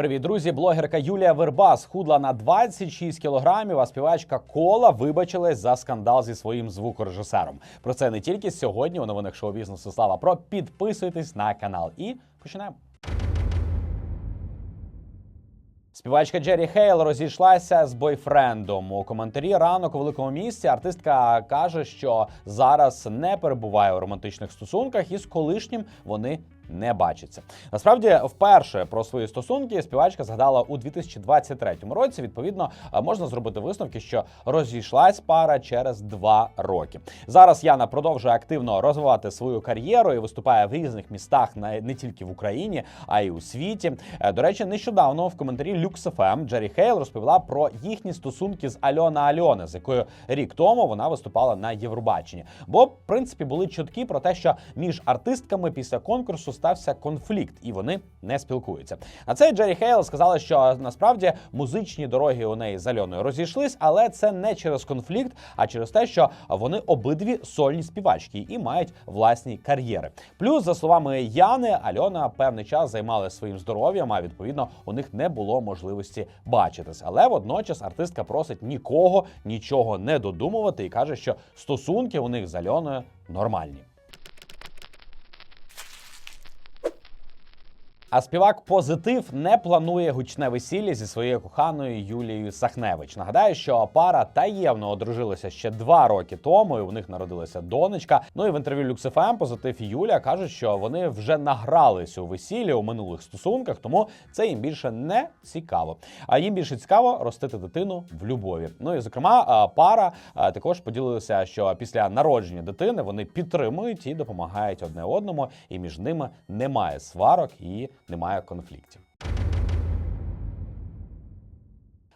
Привіт, друзі! Блогерка Юлія Верба схудла на 26 кілограмів, а співачка Кола вибачилась за скандал зі своїм звукорежисером. Про це не тільки сьогодні у новинах шоу бізнесу Слава Про. Підписуйтесь на канал і починаємо. Співачка Джері Хейл розійшлася з бойфрендом. У коментарі ранок у великому місті артистка каже, що зараз не перебуває у романтичних стосунках і з колишнім вони не бачаться. Насправді, вперше про свої стосунки співачка згадала у 2023 році. Відповідно, можна зробити висновки, що розійшлась пара через два роки. Зараз Яна продовжує активно розвивати свою кар'єру і виступає в різних містах, не тільки в Україні, а й у світі. Е, До речі, нещодавно в коментарі LuxFM Джері Хейл розповіла про їхні стосунки з Альона Альони, з якою рік тому вона виступала на Євробаченні. Бо, в принципі, були чутки про те, що між артистками після конкурсу стався конфлікт, і вони не спілкуються. На це Джері Хейл сказала, що насправді музичні дороги у неї з Альоною розійшлись, але це не через конфлікт, а через те, що вони обидві сольні співачки і мають власні кар'єри. Плюс, за словами Яни, Альона певний час займалася своїм здоров'ям, а відповідно у них не було можливості бачитись. Але водночас артистка просить нікого нічого не додумувати і каже, що стосунки у них з Альоною нормальні. А співак позитив не планує гучне весілля зі своєю коханою Юлією Сахневич. Нагадаю, що пара таємно одружилася ще два роки тому. і У них народилася донечка. Ну і в інтерв'ю LuxFM позитив і Юля кажуть, що вони вже награлись у весіллі у минулих стосунках, тому це їм більше не цікаво. А їм більше цікаво ростити дитину в любові. Ну і зокрема, пара також поділилася, що після народження дитини вони підтримують і допомагають одне одному, і між ними немає сварок і немає конфліктів.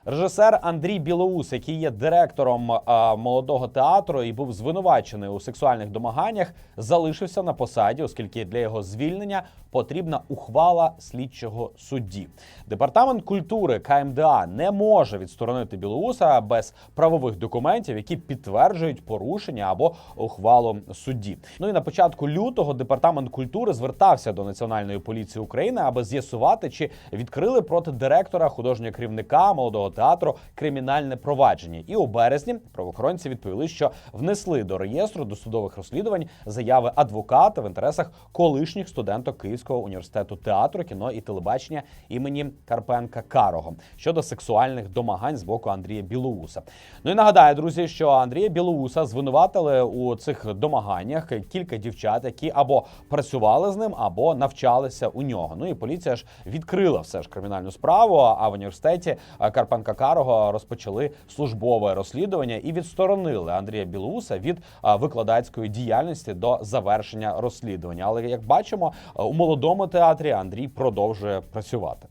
Режисер Андрій Білоус, який є директором а, молодого театру і був звинувачений у сексуальних домаганнях, залишився на посаді, оскільки для його звільнення потрібна ухвала слідчого судді. Департамент культури КМДА не може відсторонити Білоуса без правових документів, які підтверджують порушення або ухвалу судді. Ну і на початку лютого департамент культури звертався до Національної поліції України, аби з'ясувати, чи відкрили проти директора художнього керівника молодого театру кримінальне провадження. І у березні правоохоронці відповіли, що внесли до реєстру досудових розслідувань заяви адвоката в інтересах колишніх студенток Київського університету театру, кіно і телебачення імені Карпенка Карого щодо сексуальних домагань з боку Андрія Білоуса. Ну і нагадаю, друзі, що Андрія Білоуса звинуватили у цих домаганнях кілька дівчат, які або працювали з ним, або навчалися у нього. Ну і поліція ж відкрила все ж кримінальну справу. А в університеті е, Карпенка Карого розпочали службове розслідування і відсторонили Андрія Білоуса від викладацької діяльності до завершення розслідування. Але як бачимо, у молодому театрі Андрій продовжує працювати.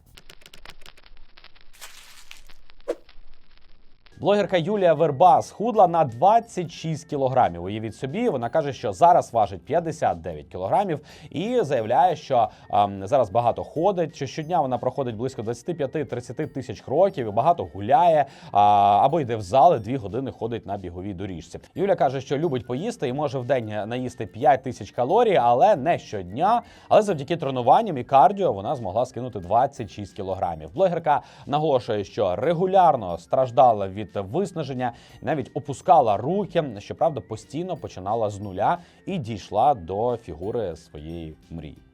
Блогерка Юлія Верба схудла на 26 кілограмів. Уявіть собі, вона каже, що зараз важить 59 кілограмів, і заявляє, що ем, зараз багато ходить. Що щодня вона проходить близько 25-30 тисяч кроків і багато гуляє а, або йде в зали, дві години ходить на біговій доріжці. Юля каже, що любить поїсти і може в день наїсти 5 тисяч калорій, але не щодня. Але завдяки тренуванням і кардіо вона змогла скинути 26 кілограмів. Блогерка наголошує, що регулярно страждала від виснаження, навіть опускала руки. Щоправда, постійно починала з нуля і дійшла до фігури своєї мрії.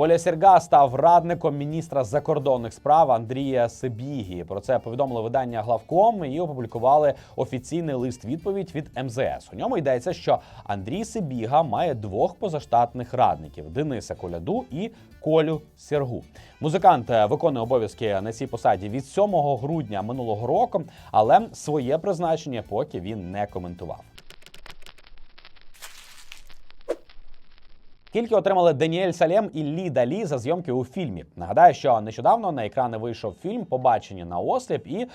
Коля Серга став радником міністра закордонних справ Андрія Сибігі. Про це повідомило видання Главком і опублікували офіційний лист відповідь від МЗС. У ньому йдеться, що Андрій Сибіга має двох позаштатних радників: Дениса Коляду і Колю Сергу. Музикант е, виконує обов'язки на цій посаді від 7 грудня минулого року, але своє призначення поки він не коментував. Скільки отримали Даніель Салем і Лі Далі за зйомки у фільмі? Нагадаю, що нещодавно на екрани вийшов фільм Побачення на осліп, і е,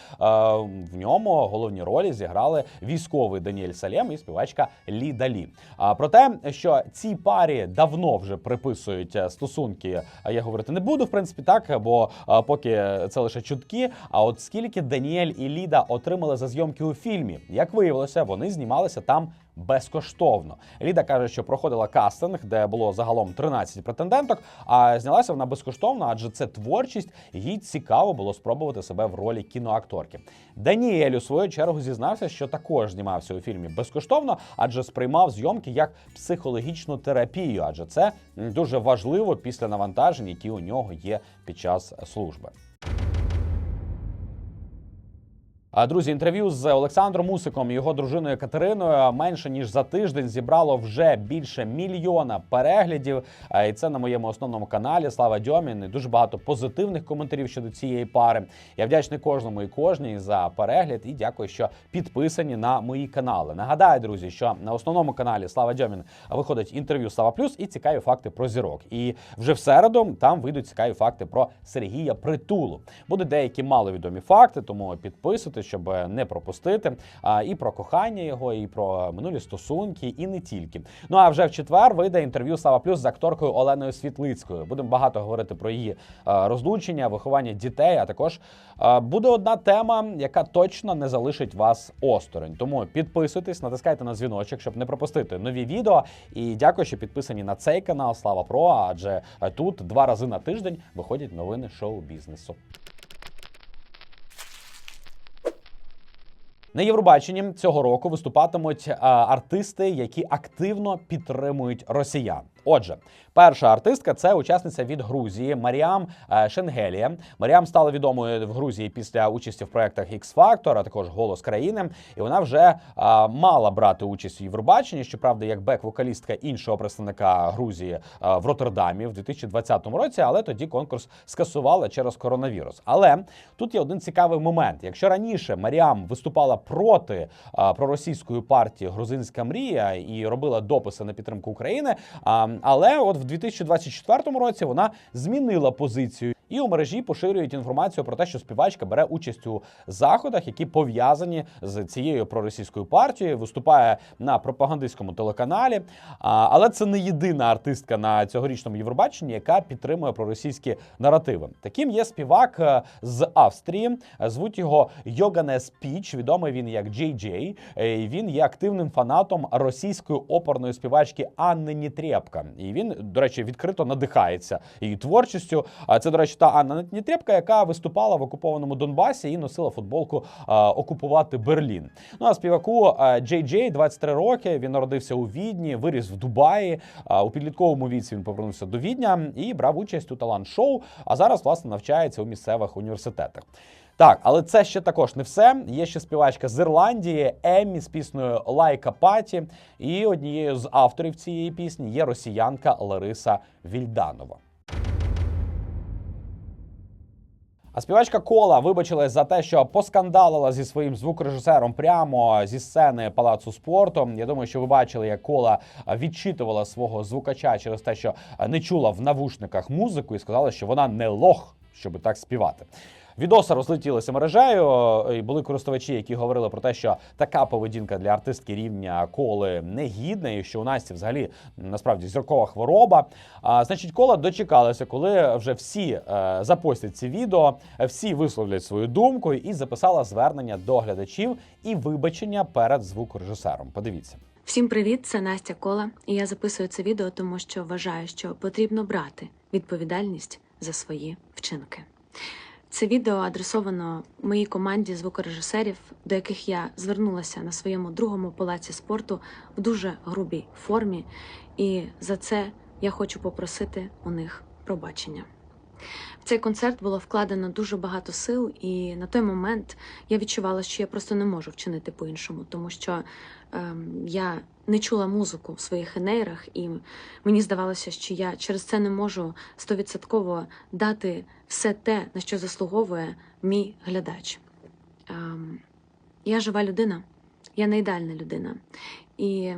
в ньому головні ролі зіграли військовий Даніель Салем і співачка Лі Далі. А про те, що цій парі давно вже приписують е, стосунки, я говорити не буду, в принципі, так, бо е, поки це лише чутки. А от скільки Даніель і Ліда отримали за зйомки у фільмі, як виявилося, вони знімалися там безкоштовно. Ліда каже, що проходила кастинг, де було загалом 13 претенденток. А знялася вона безкоштовно, адже це творчість. Їй цікаво було спробувати себе в ролі кіноакторки. Даніель у свою чергу зізнався, що також знімався у фільмі безкоштовно, адже сприймав зйомки як психологічну терапію, адже це дуже важливо після навантажень, які у нього є під час служби. Друзі, інтерв'ю з Олександром Мусиком і його дружиною Катериною менше ніж за тиждень зібрало вже більше мільйона переглядів. І це на моєму основному каналі Слава Дьомін. І Дуже багато позитивних коментарів щодо цієї пари. Я вдячний кожному і кожній за перегляд і дякую, що підписані на мої канали. Нагадаю, друзі, що на основному каналі Слава Дьомін виходить інтерв'ю Слава Плюс і цікаві факти про зірок. І вже в середу там вийдуть цікаві факти про Сергія Притулу. Будуть деякі маловідомі факти, тому підписуйтесь, щоб не пропустити. А, і про кохання його, і про минулі стосунки, і не тільки. Ну а вже в четвер вийде інтерв'ю Слава Плюс з акторкою Оленою Світлицькою. Будемо багато говорити про її розлучення, виховання дітей. А також буде одна тема, яка точно не залишить вас осторонь. Тому підписуйтесь, натискайте на дзвіночок, щоб не пропустити нові відео. І дякую, що підписані на цей канал Слава Про. Адже тут два рази на тиждень виходять новини шоу-бізнесу. На Євробаченні цього року виступатимуть е, артисти, які активно підтримують росіян. Отже, перша артистка це учасниця від Грузії Маріам е, Шенгелія. Маріам стала відомою в Грузії після участі в проектах X Factor, а також Голос країни. І вона вже е, мала брати участь у Євробаченні. Щоправда, як бек-вокалістка іншого представника Грузії е, в Роттердамі в 2020 році, але тоді конкурс скасували через коронавірус. Але тут є один цікавий момент. Якщо раніше Маріам виступала проти а, проросійської партії Грузинська мрія і робила дописи на підтримку України. А, але от в 2024 році вона змінила позицію. І у мережі поширюють інформацію про те, що співачка бере участь у заходах, які пов'язані з цією проросійською партією, виступає на пропагандистському телеканалі. Але це не єдина артистка на цьогорічному Євробаченні, яка підтримує проросійські наративи. Таким є співак е, з Австрії. Звуть його Йоганес Піч. Відомий він як Джей Джей. Е, Він є активним фанатом російської оперної співачки Анни Нітрєпка. І він, до речі, відкрито надихається її творчістю. А це, до речі, та Анна Нітрєпка, яка виступала в окупованому Донбасі і носила футболку окупувати Берлін. Ну а співаку Джей Джей 23 роки. Він народився у Відні, виріс в Дубаї. У підлітковому віці він повернувся до Відня і брав участь у талант-шоу. А зараз власне навчається у місцевих університетах. Так, але це ще також не все. Є ще співачка з Ірландії Еммі з піснею Лайка Паті. І однією з авторів цієї пісні є росіянка Лариса Вільданова. А співачка Кола вибачилась за те, що поскандалила зі своїм звукорежисером прямо зі сцени палацу спорту. Я думаю, що ви бачили, як кола відчитувала свого звукача через те, що не чула в навушниках музику, і сказала, що вона не лох, щоб так співати. Відоси розлетілися мережею, і були користувачі, які говорили про те, що така поведінка для артистки рівня коли негідна, і що у Насті взагалі насправді зіркова хвороба. А, значить, кола дочекалася, коли вже всі е, запостять ці відео, всі висловлять свою думку і записала звернення до глядачів і вибачення перед звукорежисером. Подивіться. Всім привіт, це Настя Кола, і я записую це відео, тому що вважаю, що потрібно брати відповідальність за свої вчинки. Це відео адресовано моїй команді звукорежисерів, до яких я звернулася на своєму другому палаці спорту в дуже грубій формі, і за це я хочу попросити у них пробачення. В цей концерт було вкладено дуже багато сил, і на той момент я відчувала, що я просто не можу вчинити по-іншому, тому що ем, я не чула музику в своїх енейрах, і мені здавалося, що я через це не можу стовідсотково дати все те, на що заслуговує мій глядач. Ем, я жива людина, я не ідеальна людина. І,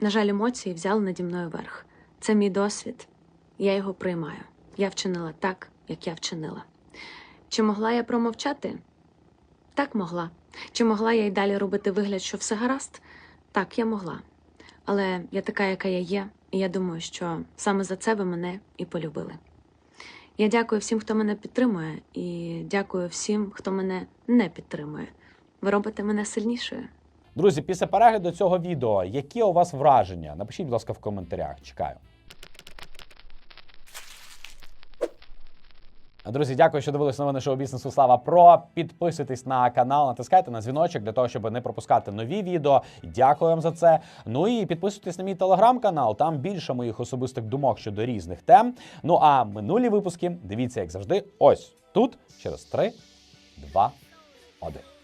на жаль, емоції взяли наді мною верх. Це мій досвід, я його приймаю. Я вчинила так, як я вчинила. Чи могла я промовчати? Так могла. Чи могла я й далі робити вигляд, що все гаразд? Так, я могла. Але я така, яка я є, і я думаю, що саме за це ви мене і полюбили. Я дякую всім, хто мене підтримує, і дякую всім, хто мене не підтримує. Ви робите мене сильнішою. Друзі, після перегляду цього відео, які у вас враження? Напишіть, будь ласка, в коментарях. Чекаю. Друзі, дякую, що дивилися новини шоу бізнесу Слава Про. Підписуйтесь на канал, натискайте на дзвіночок для того, щоб не пропускати нові відео. Дякую вам за це. Ну і підписуйтесь на мій телеграм-канал. Там більше моїх особистих думок щодо різних тем. Ну а минулі випуски дивіться, як завжди, ось тут через 3, 2, 1.